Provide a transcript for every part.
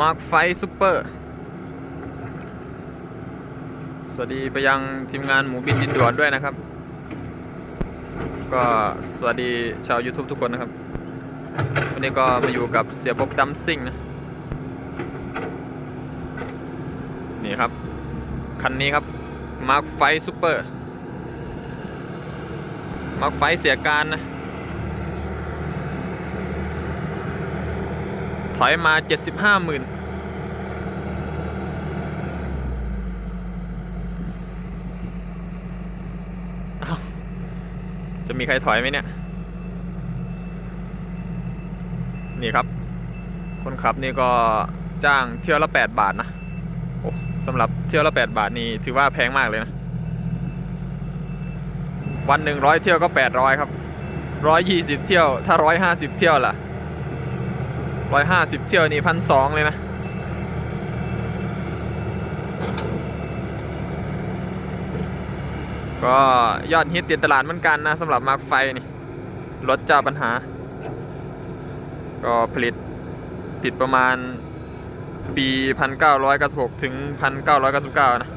มาร์คไฟซูเปอร์ สวัสดีไปยังทีมงานหมูบินดินด่วนด้วยนะครับ ก็สวัสดีชาว YouTube ทุกคนนะครับ วันนี้ก็มาอยู่กับเสียบกดัมซิ่งนะ นี่ครับ คันนี้ครับมาร์คไฟซูเปอร์มาร์คไฟเสียการนะ ถอยมา75หมื่นอ้าวจะมีใครถอยไหมเนี่ย นี่ครับ คนขับนี่ก็จ้างเที่ยวละ8บาทนะโอ้สำหรับเที่ยวละ8บาทนี่ถือว่าแพงมากเลยนะ วันหนึ่งร้อยเที่ยวก็800ครับร้อยยี่สิบเที่ยว ถ้าร้อยห้าสิบเที่ยวล่ะ ร้อยห้าสิบเที่ยวนี่พันสองเลยนะ ก็ยอดฮิตติดตลาดเหมือนกันนะสำหรับมาร์คไฟนี่รถเจ้าปัญหา ก็ผลิตติดประมาณปี 1996 ถึง 1999 นะ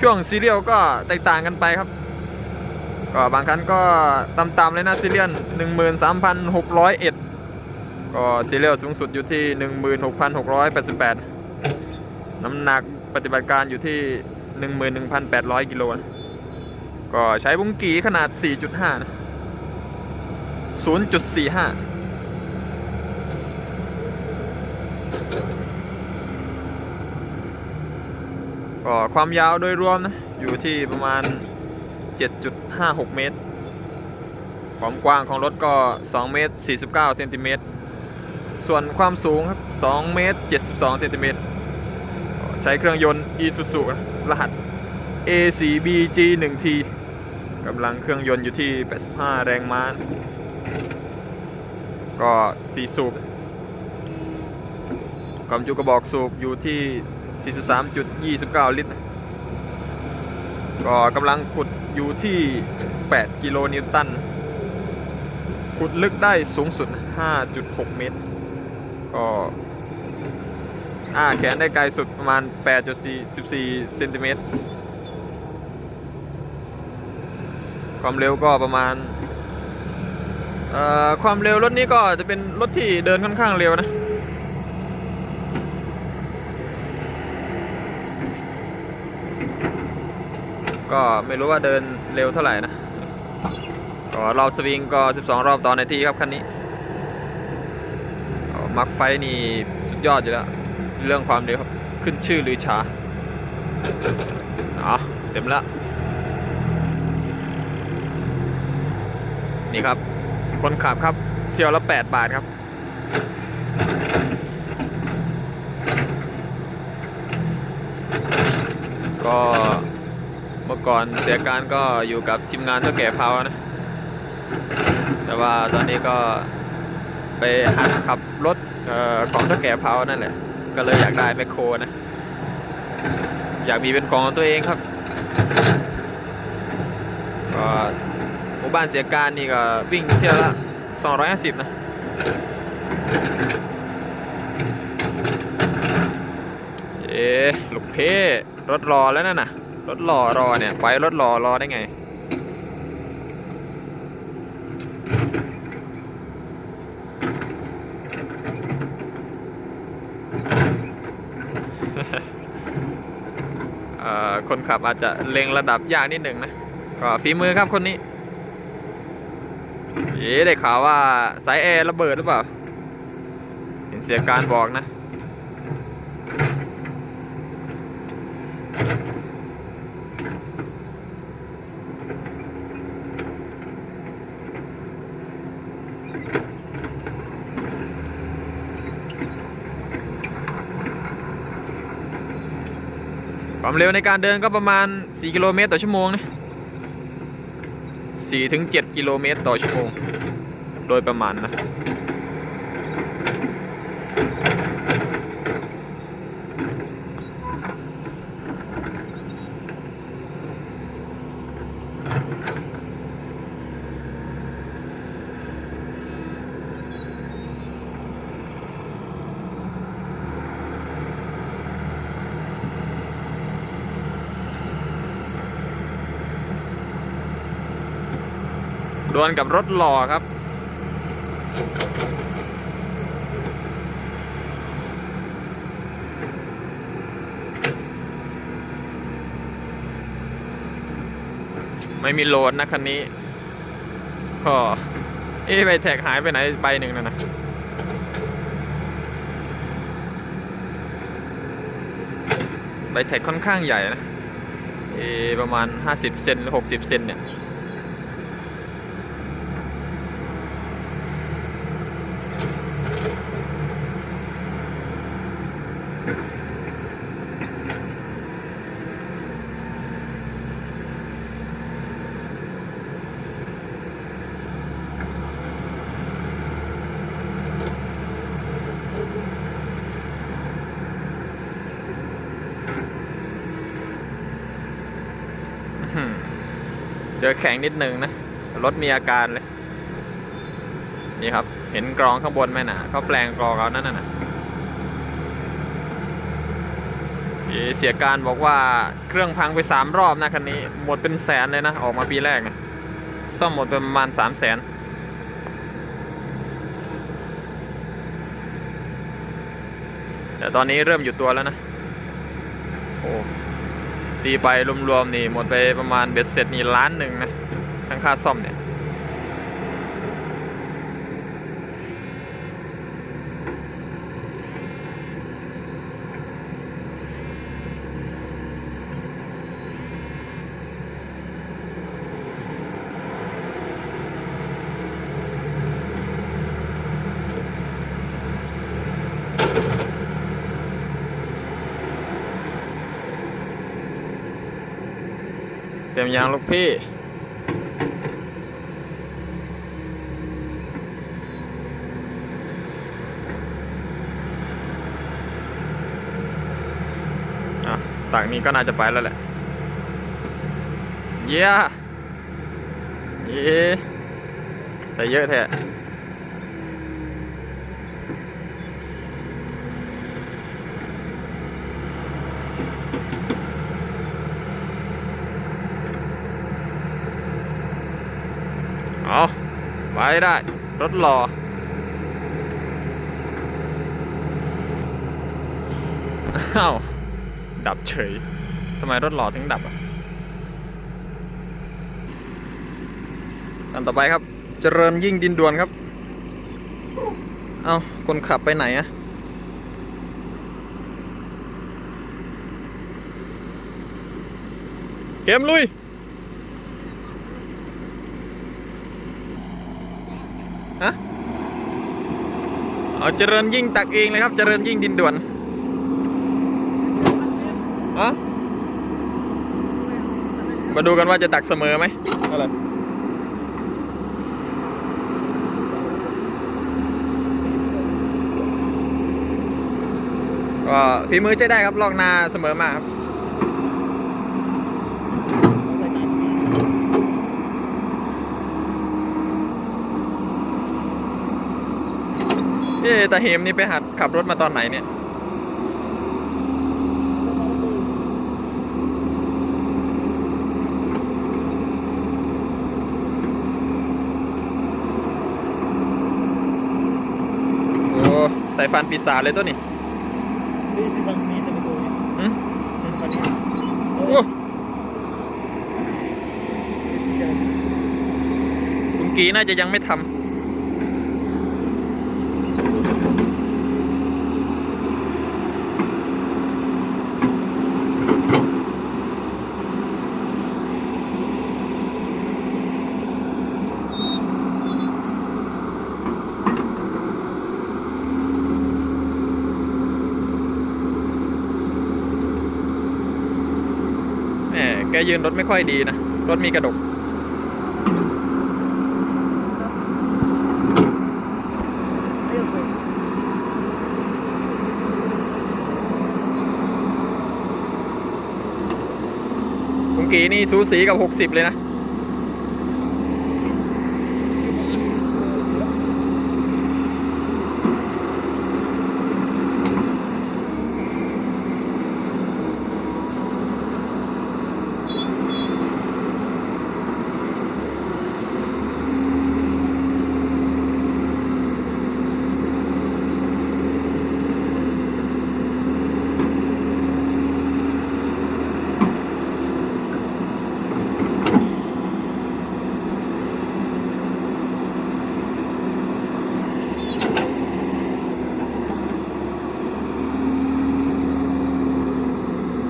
ช่วงซีเรียลก็แตกต่างกันไปครับ ก็บางครั้งก็ต่ำๆเลยนะซีเรียล 13,601 ก็ซีเรียลสูงสุดอยู่ที่ 16,688 น้ำหนักปฏิบัติการอยู่ที่ 11,800 กิโล ก็ใช้บุ้งกีขนาด 4.5นะ0.45ก็ความยาวโดยรวมนะ อยู่ที่ประมาณ 7.56 เมตร ความกว้างของรถก็ 2 เมตร 49 เซนติเมตร ส่วนความสูงครับ2เมตร72เซนติเมตรใช้เครื่องยนต์ Isuzu นะรหัส A4BG 1T กำลังเครื่องยนต์อยู่ที่ 85 แรงม้า ก็4สูบ ความจุกระบอกสูบอยู่ที่ 43.29 ลิตร ก็กำลังขุดอยู่ที่ 8 กิโลนิวตัน ขุดลึกได้สูงสุด 5.6 เมตร ก็อ้าแขนได้ไกลสุดประมาณ 8.14เซนติเมตร ความเร็วก็ประมาณเอ่อความเร็วรถนี้ก็จะเป็นรถที่เดินค่อนข้างเร็วนะก็ไม่รู้ว่าเดินเร็วเท่าไหร่นะ ก็รอบสวิงก็ 12 รอบต่อนาทีครับคันนี้ มักไฟนี่สุดยอดอยู่แล้ว เรื่องความเร็วครับ ขึ้นชื่อลือชาอ๋อเต็มละ นี่ครับ คนขับครับ เที่ยวละ 8 บาทครับ ก็เมื่อก่อนเสียการก็อยู่กับทีมงานเท่าแก่เผานะ แต่ว่าตอนนี้ก็ไปหัดขับ ของเท่าแก่เผานั่นแหละ ก็เลยอยากได้แมคโครนะ อยากมีเป็นของตัวเองครับ ก็หมู่บ้านเสียการนี่ก็วิ่งเที่ยวละ250 นะเอ๊ลูกเพ่รถรอแล้วนั่นน่ะ รถหล่อรอเนี่ย ไปรถหล่อรอได้ไง เอ่อ คนขับอาจจะเล็งระดับยากนิดหนึ่งนะ ก็ฝีมือครับคนนี้เอ๊ได้ข่าวว่าสายแอร์ระเบิดหรือเปล่า เห็นเสียการบอกนะ ความเร็วในการเดินก็ประมาณ 4 กิโลเมตรต่อชั่วโมงนะ4ถึง7กิโลเมตรต่อชั่วโมง โดยประมาณนะ ดวลกับรถหล่อครับ ไม่มีโหลดนะคันนี้ ก็เอ๊ะใบแท็กหายไปไหนใบหนึ่งนะนะใบแท็กค่อนข้างใหญ่นะเอประมาณ 50 เซนหรือ 60 เซนเนี่ย จอแข็งนิดนึงนะ รถมีอาการเลย นี่ครับ เห็นกรองข้างบนไหมนะเขาแปลงกรองเอานั่นน่ะเอ่อเสียการบอกว่าเครื่องพังไปสามรอบนะคันนี้ หมดเป็นแสนเลยนะ ออกมาปีแรกนะซ่อมหมดปประมาณสามแสนแต่ตอนนี้เริ่มอยู่ตัวแล้วนะ โอ้ ตีไปรวมๆนี่หมดไปประมาณเบ็ดเสร็จนี่ล้านหนึ่งนะทั้งค่าซ่อมเนี่ย มยางลูกพี่ อะตักนี้ก็น่าจะไปแล้วแหละ เย้เย้ใส่เยอะแท้ เอาไปได้ รถหล่ออ้าวดับเฉยทำไมรถหล่อถึงดับอะอันต่อไปครับ เจริญยิ่งดินด่วนครับ เอาคนขับไปไหนอะเกมลุย เอาเจริญยิ่งตักเองเลยครับ เจริญยิ่งดินด่วนฮะมาดูกันว่าจะตักเสมอไหมอะไรก็ฝีมือใช้ได้ครับลอกนาเสมอมาครับ เอ๊ะตาเฮมนี่ไปหัดขับรถมาตอนไหนเนี่ย โอ้สายฟันปีศาจเลยตัวนี้นี่ที่บางนี้จะไปดูเนี่ยหึวันนี้โอ้คุณกีน่าจะยังไม่ทำ แหมแกยืนรถไม่ค่อยดีนะ รถมีกระดก คุณกีนี่สูสีกับ 60 เลยนะ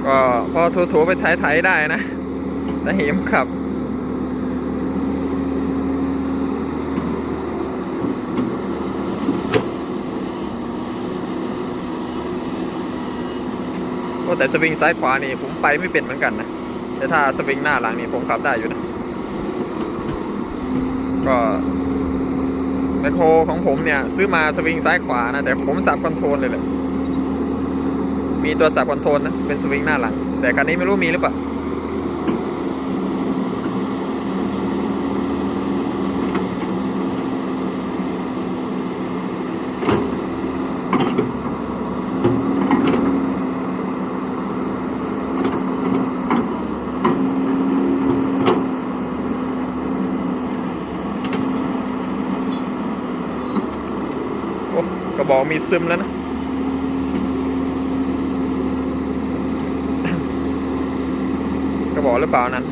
ก็พอถูๆไปไถๆได้นะแต่เหมขับโอ้แต่สวิงซ้ายขวานี่ผมไปไม่เป็นเหมือนกันนะ แต่ถ้าสวิงหน้าหลังนี่ผมขับได้อยู่นะ ก็แมคโครของผมเนี่ย ซื้อมาสวิงซ้ายขวานะ แต่ผมสับคอนโทรลเลยแหละ มีตัวสับคอนโทรลนะ เป็นสวิงหน้าหลัง แต่คันนี้ไม่รู้มีหรือเปล่าโอ้กระบอกมีซึมแล้วนะ กระ บอกหรือเปล่านั้น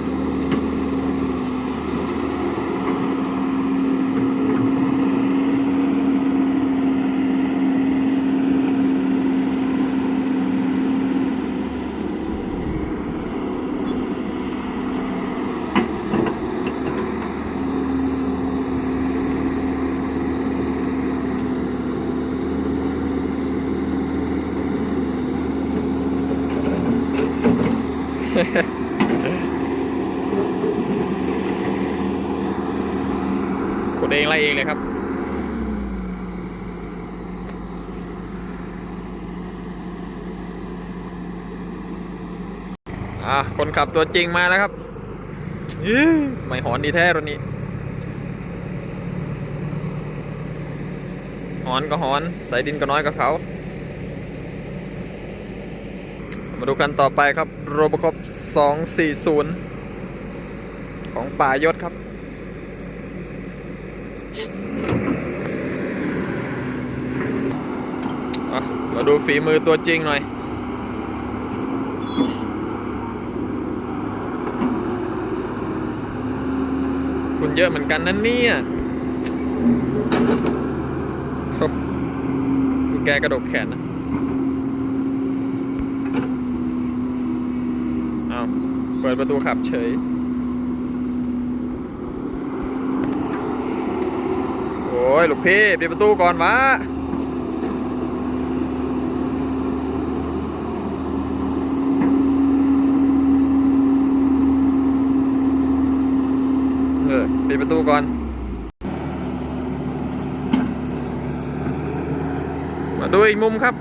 กด เองไล่เองเลยครับอะคนขับตัวจริงมาแล้วครับอื้อไม่หอนดีแท้รถนี้ หอนก็หอน ใส่ดินก็น้อยก็เขา มาดูกันต่อไปครับ โรบคอป240 ของป่ายศครับ อะ มาดูฝีมือตัวจริงหน่อย ฝุ่นเยอะเหมือนกันนั่นเนี่ยโถ่ดูแกกระดกแขนนะเอาเปิดประตูขับเฉย โอ้ย ลูกพี่ปิดประตูก่อนวะ เออ ปิดประตูก่อน มาดูอีกมุมครับ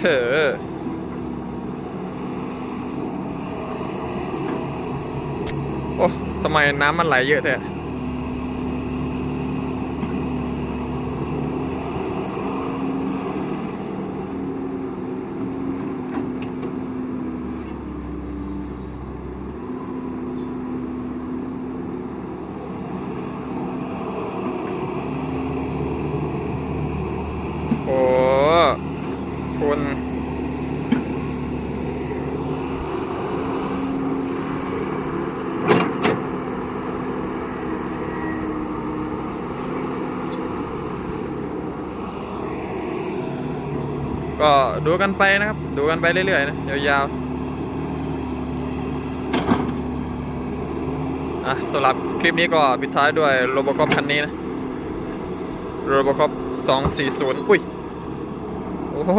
เฮ้อโอ้ทำไมน้ำมันไหลเยอะแท้ โอ้ฝุ่น ก็ดูกันไปนะครับ ดูกันไปเรื่อยๆนะยาวๆอะสำหรับคลิปนี้ก็ปิดท้ายด้วยโรบอคอปคันนี้นะโรบอคอป240 อุ้ย โอ้โห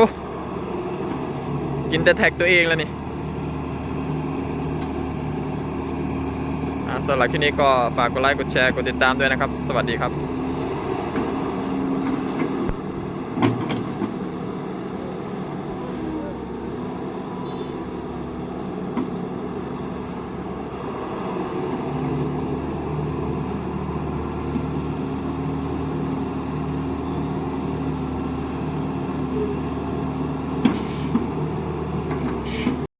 กินแต่แท็กตัวเองแล้วนี่อะสำหรับคลิปนี้ก็ฝากกดไลค์ กดแชร์ กดติดตามด้วยนะครับ สวัสดีครับ